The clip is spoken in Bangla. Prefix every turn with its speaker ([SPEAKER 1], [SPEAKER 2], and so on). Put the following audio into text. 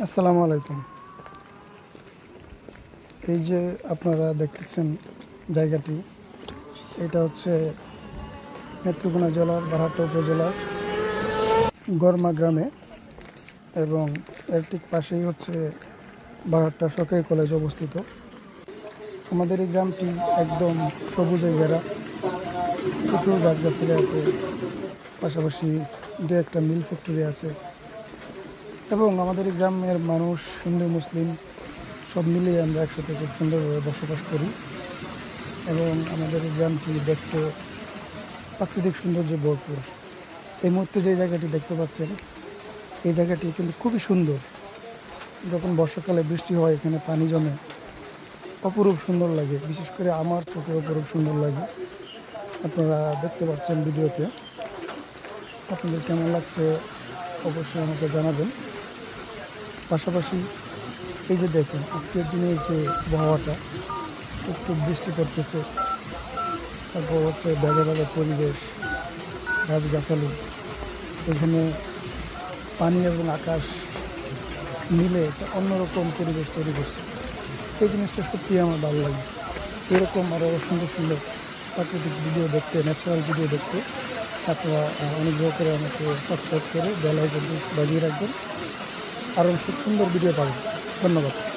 [SPEAKER 1] আসসালামু আলাইকুম। এই যে আপনারা দেখতেছেন জায়গাটি, এটা হচ্ছে নেত্রকোনা জেলার বাহাট্টা উপজেলার গরমা গ্রামে এবং এর ঠিক পাশেই হচ্ছে বাহাট্টা সরকারি কলেজ অবস্থিত। আমাদের এই গ্রামটি একদম সবুজে ঘেরা। প্রচুর গাছগাছালি আছে, পাশাপাশি দু একটা মিল ফ্যাক্টরি আছে। এবং আমাদের গ্রামের মানুষ, হিন্দু, মুসলিম, সব মিলিয়ে আমরা একসাথে খুব সুন্দরভাবে বসবাস করি। এবং আমাদের গ্রামটি দেখতে প্রাকৃতিক সৌন্দর্যে ভরপুর। এই মুহূর্তে যে জায়গাটি দেখতে পাচ্ছেন, এই জায়গাটি কিন্তু খুবই সুন্দর। যখন বর্ষাকালে বৃষ্টি হয়, এখানে পানি জমে, অপরূপ সুন্দর লাগে। বিশেষ করে আমার চোখে অপরূপ সুন্দর লাগে। আপনারা দেখতে পাচ্ছেন ভিডিওতে। আপনাদের কেমন লাগছে, অবশ্যই আমাকে জানাবেন। পাশাপাশি এই যে দেখেন, আজকের দিনের যে আবহাওয়াটা, একটু বৃষ্টি পড়তেছে। তারপর হচ্ছে বেজা বেজা পরিবেশ, গাছগাছালি। এখানে পানি এবং আকাশ মিলে একটা অন্যরকম পরিবেশ তৈরি করছে। এই জিনিসটা সত্যিই আমার ভালো লাগে। এরকম আরও সুন্দর সুন্দর প্রাকৃতিক ভিডিও দেখতে ন্যাচারাল ভিডিও দেখতে, আপনারা অনুগ্রহ করে আমাকে সাবস্ক্রাইব করে বেল আইকনটি বাজিয়ে রাখবেন। আরও সুন্দর ভিডিও পাবেন। ধন্যবাদ।